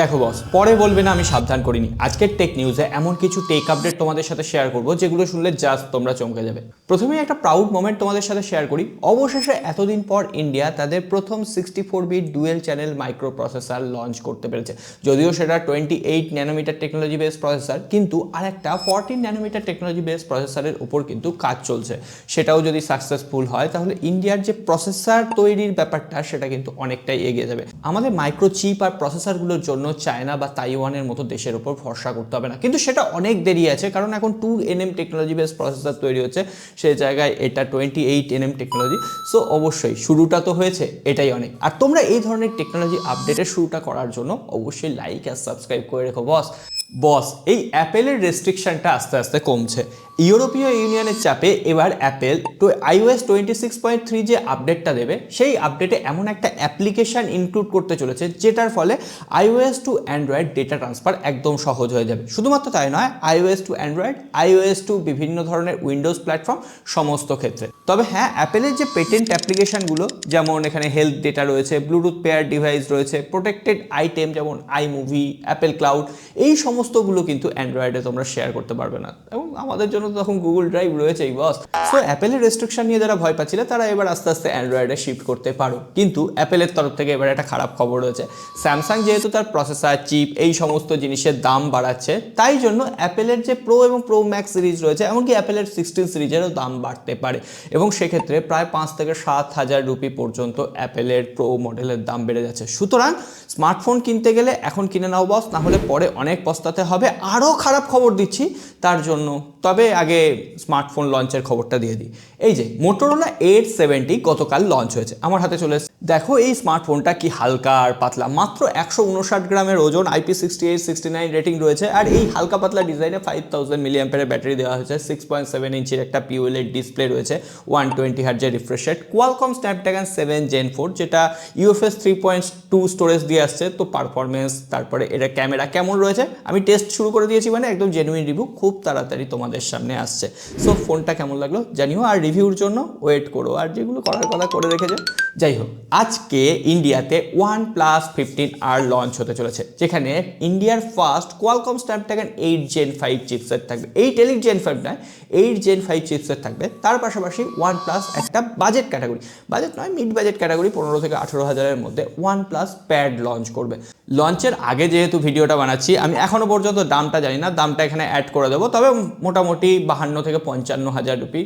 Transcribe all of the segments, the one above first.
দেখো বস পরে বলবে না আমি সাবধান করিনি। আজকের টেক নিউজে এমন কিছু টেক আপডেট তোমাদের সাথে শেয়ার করব, যেগুলো শুনলে জাস্ট তোমরা চমকে যাবে। প্রথমেই একটা প্রাউড মোমেন্ট তোমাদের সাথে শেয়ার করি। অবশেষে এতদিন পর ইন্ডিয়া তাদের প্রথম sixty four bit dual channel micro processor launch করতে পেরেছে। যদিও সেটা twenty eight nanometre technology base processor কিন্তু আরেকটা ফোরটিন ন্যানোমিটার টেকনোলজি বেস প্রসেসরের উপর কিন্তু কাজ চলছে। সেটাও যদি সাকসেসফুল হয়, তাহলে ইন্ডিয়ার যে প্রসেসর তৈরির ব্যাপারটা, সেটা কিন্তু অনেকটাই এগিয়ে যাবে। আমাদের মাইক্রো চিপ আর প্রসেসরগুলোর জন্য চায়না বা তাইওয়ানের মতো দেশের উপর ভরসা করতে হবে না। কিন্তু সেটা অনেক দেরি আছে, কারণ এখন two N M technology base processor তৈরি হচ্ছে। সেই জায়গায় এটা twenty eight NM technology so অবশ্যই শুরুটা তো হয়েছে, এটাই অনেক। আর তোমরা এই ধরনের টেকনোলজি আপডেটের শুরুটা করার জন্য অবশ্যই লাইক আর সাবস্ক্রাইব করে রেখো বস বস, এই অ্যাপেলের রেস্ট্রিকশনটা আস্তে আস্তে কমছে। ইউরোপীয় ইউনিয়নের চাপে এবার Apple to iOS twenty six point three যে আপডেটটা দেবে, সেই আপডেটে এমন একটা অ্যাপ্লিকেশন ইনক্লুড করতে চলেছে, যেটার ফলে iOS to Android data transfer একদম সহজ হয়ে যাবে। শুধুমাত্র তাই নয় iOS to Android iOS to বিভিন্ন ধরনের উইন্ডোজ প্ল্যাটফর্ম সমস্ত ক্ষেত্রে। তবে হ্যাঁ অ্যাপেলের যে পেটেন্ট অ্যাপ্লিকেশনগুলো যেমন এখানে হেলথ ডেটা রয়েছে ব্লুটুথ পেয়ার ডিভাইস রয়েছে প্রোটেক্টেড আইটেম যেমন আই মুভি অ্যাপেল ক্লাউড এই সমস্তগুলো কিন্তু অ্যান্ড্রয়েডে তোমরা শেয়ার করতে পারবে না। এবং আমাদের জন্য তখন গুগল ড্রাইভ রয়েছেই বস সো অ্যাপেলের রেস্ট্রিকশন নিয়ে যারা ভয় পাচ্ছিলে, তারা এবার আস্তে আস্তে অ্যান্ড্রয়েডে শিফট করতে পারো। কিন্তু অ্যাপেলের তরফ থেকে এবার একটা খারাপ খবর রয়েছে। স্যামসাং যেহেতু তার প্রসেসার চিপ এই সমস্ত জিনিসের দাম বাড়াচ্ছে, তাই জন্য অ্যাপেলের যে প্রো এবং প্রো ম্যাক্স সিরিজ রয়েছে, এমনকি অ্যাপেলের সিক্সটিন সিরিজেরও দাম বাড়তে পারে। এবং সেক্ষেত্রে প্রায় পাঁচ থেকে সাত হাজার রুপি পর্যন্ত অ্যাপেলের প্রো মডেলের দাম বেড়ে যাচ্ছে। সুতরাং স্মার্টফোন কিনতে গেলে এখন কিনে নাও বস না হলে পরে অনেক পস্তাতে হবে আরও খারাপ খবর দিচ্ছি তার জন্য। তবে আগে স্মার্টফোন লঞ্চের খবরটা দিয়ে দিই। এই যে মোটোরোলা এইট সেভেন্টি গতকাল লঞ্চ হয়েছে। আমার হাতে চলে। দেখো এই স্মার্টফোনটা কি হালকা আর পাতলা। মাত্র একশো উনষাট গ্রামের ওজন IP sixty eight sixty nine rating রয়েছে, আর এই হালকা পাতলা ডিজাইনে ফাইভ থাউজেন্ড মিলিয়াম্পের ব্যাটারি দেওয়া হয়েছে। সিক্স পয়েন্ট সেভেন ইঞ্চির একটা পিওএলএড ডিসপ্লে রয়েছে one twenty হার্জের refresh rate Qualcomm Snapdragon seven gen four যেটা UFS three point two storage দিয়ে আসছে, তো পারফরমেন্স তারপরে এটা ক্যামেরা কেমন রয়েছে? আমি টেস্ট শুরু করে দিয়েছি মানে একদম জেনুইন রিভিউ খুব তাড়াতাড়ি তোমাদের সামনে আসছে। সো ফোনটা কেমন লাগল জানিও, আর রিভিউর জন্য ওয়েট করো। আর যেগুলো করার কথা করে রেখেছে যাই হোক আজকে ইন্ডিয়াতে one plus fifteen R launch হতে চলেছে, যেখানে ইন্ডিয়ার first Qualcomm Snapdragon eight gen five chipset থাকবে। এইট এলিট জেন ফাইভ নয় এইট জেন ফাইভ চিপসেট থাকবে। তার পাশাপাশি ওয়ান প্লাস একটা বাজেট ক্যাটাগরি বাজেট নয় মিড বাজেট ক্যাটাগরি পনেরো থেকে আঠেরো হাজারের মধ্যে ওয়ান প্লাস প্যাড লঞ্চ করবে। লঞ্চের আগে যেহেতু ভিডিওটা বানাচ্ছি, আমি এখনও পর্যন্ত দামটা জানি না, দামটা এখানে অ্যাড করে দেবো, তবে মোটামুটি বাহান্ন থেকে পঞ্চান্ন হাজার রুপি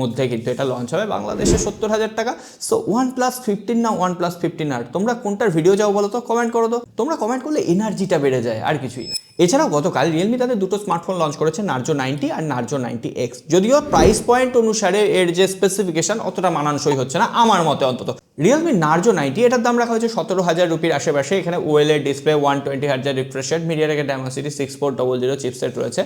মধ্যে কিন্তু এটা লঞ্চ হবে। বাংলাদেশে সত্তর হাজার টাকা। সো ওয়ান প্লাস ফিফটিন না ওয়ান প্লাস ফিফটিন আর? তোমরা কোনটার ভিডিও যাও বলো তো? কমেন্ট করো তো। তোমরা কমেন্ট করলে এনার্জিটা বেড়ে যায়, আর কিছুই না। এছাড়াও গতকাল রিয়েলমি তাদের দুটো স্মার্টফোন লঞ্চ করেছে নার্জো নাইনটি আর নার্জো নাইনটি এক্স যদিও প্রাইস পয়েন্ট অনুসারে এর যে স্পেসিফিকেশন অতটা মানানসই হচ্ছে না, আমার মতে অন্তত। রিয়েলমি নার্জো নাইনটি এটার দাম রাখা হয়েছে সতেরো হাজার রুপির আশেপাশে। এখানে ওয়েলের ডিসপ্লে ওয়ান টোয়েন্টি হাজার রিফ্রেশ রেট মিডিয়ার একটা Dimensity six four double zero chipset রয়েছে।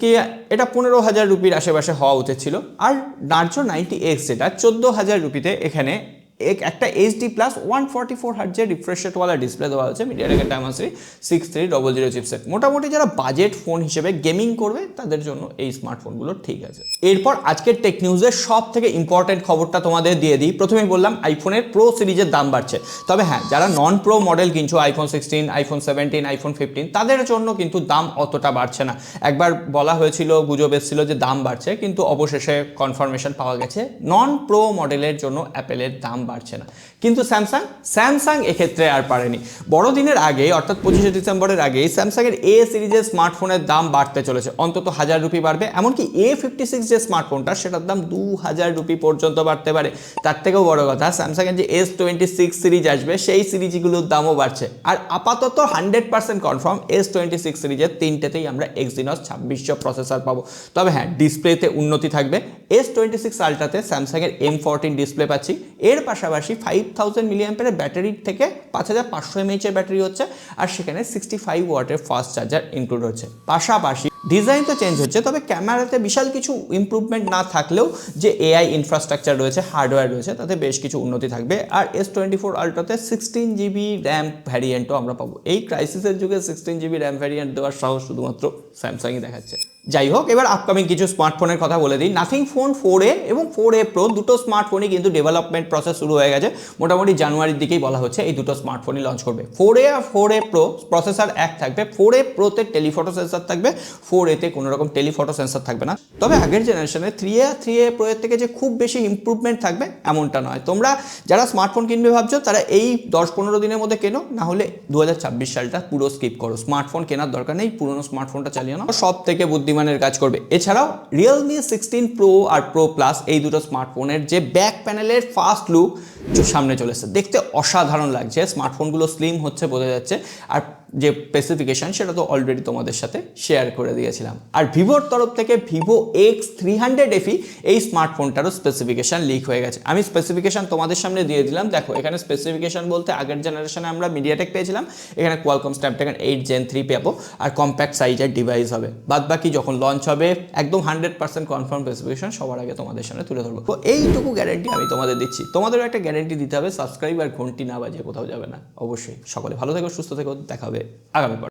কি এটা পনেরো হাজার রুপির আশেপাশে হওয়া উচিত ছিল। আর নার্জো নাইনটি এক্স যেটা চোদ্দ হাজার রুপিতে এখানে এক, একটা HD plus one forty four হার্জের refresh রেটওয়ালা ডিসপ্লে দেওয়া হয়েছে মিডিয়া টেকের Dimensity six three double zero chipset মোটামুটি যারা বাজেট ফোন হিসেবে গেমিং করবে, তাদের জন্য এই স্মার্টফোনগুলো ঠিক আছে। এরপর আজকের টেক নিউজের সব থেকে ইম্পর্টেন্ট খবরটা তোমাদের দিয়ে দিই। প্রথমেই বললাম আইফোনের প্রো সিরিজের দাম বাড়ছে। তবে হ্যাঁ যারা নন প্রো মডেল কিনছো iPhone sixteen iPhone seventeen iPhone fifteen তাদের জন্য কিন্তু দাম অতটা বাড়ছে না। একবার বলা হয়েছিল, গুজব এসেছিল যে দাম বাড়ছে, কিন্তু অবশেষে কনফার্মেশন পাওয়া গেছে। নন প্রো মডেলের জন্য অ্যাপেলের দাম বাড়ছে না। কিন্তু স্যামসাং স্যামসাং এক্ষেত্রে আর পারেনি। বড়দিনের আগে অর্থাৎ পঁচিশে ডিসেম্বরের আগেই, স্যামসাংয়ের এ সিরিজের স্মার্টফোনের দাম বাড়তে চলেছে। অন্তত হাজার রুপি বাড়বে, এমনকি এ ফিফটি সিক্স যে স্মার্টফোনটা সেটার দাম দু হাজার রুপি পর্যন্ত বাড়তে পারে। তার থেকেও বড় কথা, স্যামসাংয়ের যে এস টোয়েন্টি সিক্স সিরিজ আসবে, সেই সিরিজগুলোর দামও বাড়ছে। আর আপাতত hundred percent confirm S twenty six সিরিজের তিনটেতেই আমরা এক্সিনস ছাব্বিশশো প্রসেসর পাবো। তবে হ্যাঁ ডিসপ্লেতে উন্নতি থাকবে। এস টোয়েন্টি সিক্স আলট্রাতে স্যামসাংয়ের এম ফোরটিন ডিসপ্লে পাচ্ছি। এর পাশাপাশি ফাইভ থাউজেন্ড মিলিয়াম্পের ব্যাটারির থেকে পাঁচ হাজার পাঁচশো এমএইচের ব্যাটারি হচ্ছে, আর সেখানে সিক্সটি ফাইভ ওয়াটের ফাস্ট চার্জার ইনক্লুড হচ্ছে। পাশাপাশি ডিজাইন তো চেঞ্জ হচ্ছে, তবে ক্যামেরাতে বিশাল কিছু ইমপ্রুভমেন্ট না থাকলেও যে এআই ইনফ্রাস্ট্রাকচার রয়েছে হার্ডওয়্যার রয়েছে, তাতে বেশ কিছু উন্নতি থাকবে। আর এস টোয়েন্টি ফোর আলট্রাতে সিক্সটিন জিবি র্যাম ভ্যারিয়েন্টও আমরা পাবো। এই ক্রাইসিসের যুগে সিক্সটিন জিবি র্যাম ভ্যারিয়েন্ট দেওয়ার সাহস শুধুমাত্র স্যামসাংই দেখাচ্ছে। যাই হোক এবার আপকামিং কিছু স্মার্টফোনের কথা বলে দিই। নাথিং ফোন ফোর এ এবং ফোর এ প্রো দুটো স্মার্টফোনই কিন্তু ডেভেলপমেন্ট প্রসেস শুরু হয়ে গেছে। মোটামুটি জানুয়ারির দিকেই বলা হচ্ছে এই দুটো স্মার্টফোনই লঞ্চ করবে। ফোর এ আর ফোর এ প্রো প্রসেসর এক থাকবে। ফোর এ প্রোতে টেলিফটো সেন্সার থাকবে। ফোর এতে কোনো রকম টেলিফটো সেন্সার থাকবে না। তবে আগের জেনারেশনে থ্রি এ আর থ্রি এ প্রো এর থেকে যে খুব বেশি ইম্প্রুভমেন্ট থাকবে এমনটা নয়। তোমরা যারা স্মার্টফোন কিনবে ভাবছ, তারা এই দশ পনেরো দিনের মধ্যে কেনো, না হলে দু হাজার ছাব্বিশ সালটা পুরো স্কিপ করো। স্মার্টফোন কেনার দরকার নেই, পুরোনো স্মার্টফোনটা চালিয়ে নাও। সব থেকে বুদ্ধিমানের কাজ করবে। এছাড়াও রিয়েলমি সিক্সটিন প্রো আর প্রো প্লাস এই দুটো স্মার্টফোনের যে ব্যাক প্যানেলের ফার্স্ট লুক সামনে চলে এসেছে। দেখতে অসাধারণ লাগছে। স্মার্টফোনগুলো স্লিম হচ্ছে, বোঝা যাচ্ছে। আর যে স্পেসিফিকেশন সেটা তো অলরেডি তোমাদের সাথে শেয়ার করে দিয়েছিলাম। আর ভিভোর তরফ থেকে Vivo X three hundred FE এই স্মার্টফোনটারও স্পেসিফিকেশন লিক হয়ে গেছে। আমি স্পেসিফিকেশন তোমাদের সামনে দিয়ে দিলাম। দেখো, এখানে স্পেসিফিকেশন বলতে আগের জেনারেশনে আমরা মিডিয়াটেক পেয়েছিলাম। এখানে Qualcomm Snapdragon eight gen three পাবো আর কম্প্যাক্ট সাইজের ডিভাইস হবে। বাদ বাকি যখন লঞ্চ হবে, একদম হান্ড্রেড পার্সেন্ট কনফার্ম স্পেসিফিকেশন সবার আগে তোমাদের সামনে তুলে ধরবো। তো এইটুকু গ্যারেন্টি আমি তোমাদের দিচ্ছি। তোমাদেরও একটা গ্যারেন্টি দিতে হবে সাবস্ক্রাইব আর ঘন্টি না বাজিয়ে কোথাও যাবে না। অবশ্যই। সকলে ভালো থেকো, সুস্থ থেকো, দেখা আগামী পর